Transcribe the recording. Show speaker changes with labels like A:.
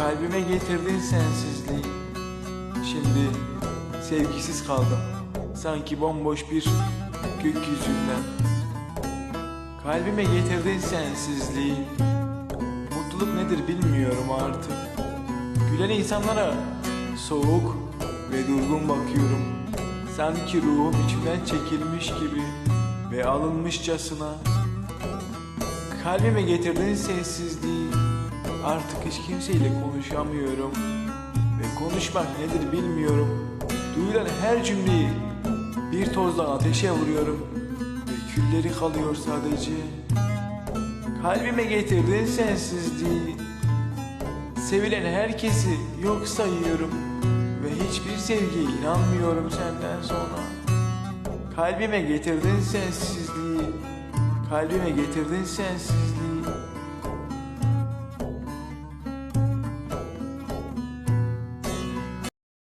A: Kalbime getirdin sensizliği. Şimdi sevgisiz kaldım. Sanki bomboş bir gökyüzünden. Kalbime getirdin sensizliği. Mutluluk nedir bilmiyorum artık. Gülen insanlara soğuk ve durgun bakıyorum. Sanki ruhum içimden çekilmiş gibi ve alınmışçasına. Kalbime getirdin sessizliği Artık hiç kimseyle konuşamıyorum. Ve konuşmak nedir bilmiyorum. Duyulan her cümleyi bir tozla ateşe vuruyorum. Ve külleri kalıyor sadece. Kalbime getirdin sensizliği. Sevilen herkesi yok sayıyorum. Ve hiçbir sevgiye inanmıyorum senden sonra. Kalbime getirdin sensizliği. Kalbime getirdin sensizliği